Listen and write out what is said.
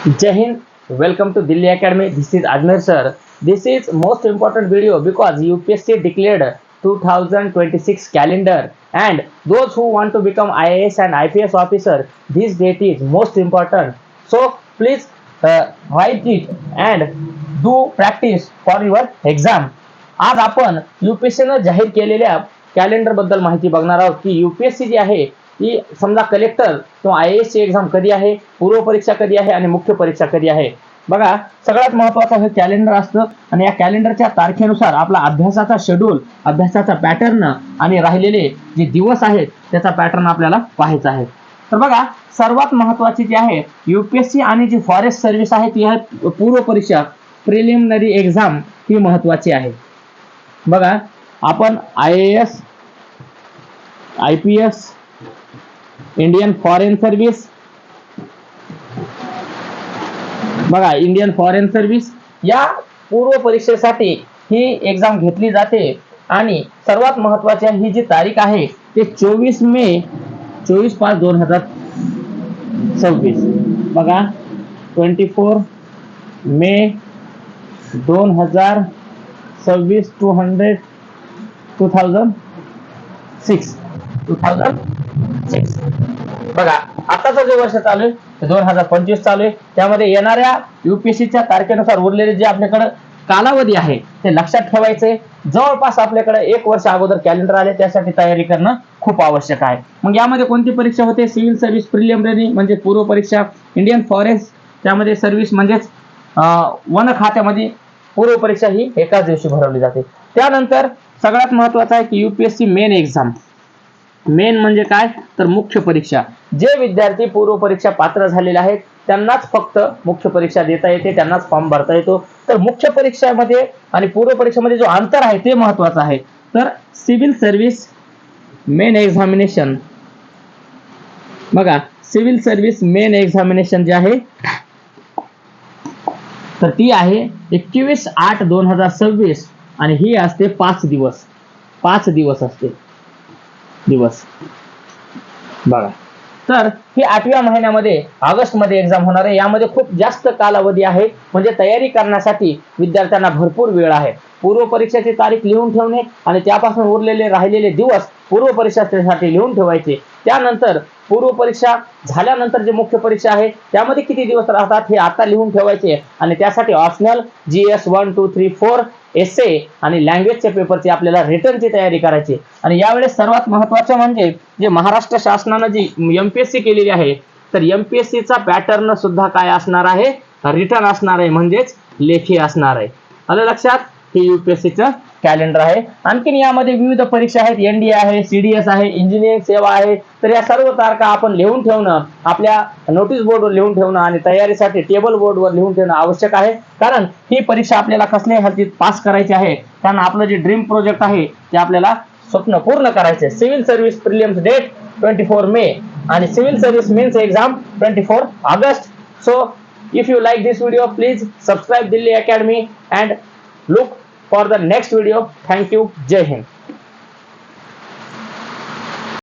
Jai Hind welcome to Delhi academy this is Ajmer sir this is most important video because U P S C declared two thousand twenty six calendar and those who want to become I S and I P S officer this date is most important so please white it and do practice for your exam आज आपण you P S सीनं जाहीर केलेल्या कॅलेंडरबद्दल माहिती बघणार आहोत की U P S C जी आहे की समजा कलेक्टर किंवा आय एस ची एक्झाम कधी आहे पूर्व परीक्षा कधी आहे आणि मुख्य परीक्षा कधी आहे. बघा सगळ्यात महत्वाचं हे कॅलेंडर असतं आणि या कॅलेंडरच्या तारखेनुसार आपला अभ्यासाचा शेड्यूल अभ्यासाचा पॅटर्न आणि राहिलेले जे दिवस आहेत त्याचा पॅटर्न आपल्याला पाहायचा आहे. तर बघा सर्वात महत्वाची जी आहे युपीएससी आणि जी फॉरेस्ट सर्व्हिस आहे ती आहे पूर्व परीक्षा प्रिलिमिनरी एक्झाम ही महत्वाची आहे. बघा आपण I A S I P S Indian foreign service बघा इंडियन फॉरेन सर्व्हिस या पूर्व परीक्षेसाठी ही एक्झाम घेतली जाते. आणि सर्वात महत्वाची ही जी तारीख आहे ते चोवीस मे चोवीस पाच दोन हजार सव्वीस. बघा ट्वेंटी फोर मे दोन हजार सव्वीस two hundred two thousand six two thousand six बघा आताचा जे वर्ष चालू आहे दोन हजार पंचवीस चालू आहे. त्यामध्ये येणाऱ्या युपीएससीच्या तारखेनुसार उरलेले जे आपल्याकडे कालावधी आहे ते लक्षात ठेवायचे. जवळपास आपल्याकडे एक वर्ष अगोदर कॅलेंडर आले त्यासाठी तयारी करणं खूप आवश्यक आहे. मग यामध्ये कोणती परीक्षा होते? सिव्हिल सर्व्हिस प्रिलिमिनरी म्हणजे पूर्व परीक्षा इंडियन फॉरेस्ट त्यामध्ये सर्व्हिस म्हणजेच वन खात्यामध्ये पूर्व परीक्षा ही एकाच दिवशी भरवली जाते. त्यानंतर सगळ्यात महत्वाचं आहे की युपीएससी मेन एक्झाम मेन म्हणजे काय? तर मुख्य परीक्षा. जे विद्यार्थी पूर्व परीक्षा पात्र झालेले आहेत त्यांनाच फक्त मुख्य परीक्षा देता येते त्यांनाच फॉर्म भरता येतो. तर मुख्य परीक्षेमध्ये आणि पूर्व परीक्षेमध्ये जो अंतर आहे ते महत्वाचं आहे. तर सिव्हिल सर्व्हिस मेन एक्झामिनेशन. बघा सिव्हिल सर्व्हिस मेन एक्झामिनेशन जे आहे तर ती आहे एकवीस आठ दोन हजार सव्वीस. आणि ही असते पाच दिवस. पाच दिवस असते. दिवस. बघा. तर ही आठव्या महिन्यामध्ये ऑगस्टमध्ये एक्झाम होणार आहे. यामध्ये खूप जास्त कालावधी आहे. म्हणजे तयारी करण्यासाठी विद्यार्थ्यांना भरपूर वेळ आहे. पूर्व परीक्षेची तारीख लिहून ठेवणे आणि त्यापासून उरलेले राहिलेले दिवस पूर्व परीक्षेसाठी लिहून ठेवायचे. त्यानंतर पूर्व परीक्षा झाल्यानंतर जे मुख्य परीक्षा आहे त्यामध्ये किती दिवस राहतात हे आता लिहून ठेवायचे. आणि त्यासाठी optional G S one two three four essay आणि लँग्वेजच्या पेपरची आपल्याला रिटर्नची तयारी करायची. आणि यावेळेस सर्वात महत्वाचं म्हणजे जे महाराष्ट्र शासनानं जी एमपीएससी केलेली आहे तर एमपीएससीचा पॅटर्न सुद्धा काय असणार आहे? रिटर्न असणार आहे म्हणजेच लेखी असणार आहे. आलं लक्षात? हे युपीएससीचं कॅलेंडर आहे. आणखीन यामध्ये विविध परीक्षा आहेत. एनडीए आहे सीडीएस आहे इंजिनिअरिंग सेवा आहे. तर या सर्व तारखा आपण लिहून ठेवणं आपल्या नोटीस बोर्डवर लिहून ठेवणं आणि तयारीसाठी टेबल बोर्डवर लिहून ठेवणं आवश्यक आहे. कारण ही परीक्षा आपल्याला कसल्याही हद्दीत पास करायची आहे. कारण आपलं जे ड्रीम प्रोजेक्ट आहे ते आपल्याला स्वप्न पूर्ण करायचे civil service prelims date twenty four May आणि civil service mains exam twenty four August so if you like this video please subscribe Delhi academy and look for the next video. Thank you. Jai hind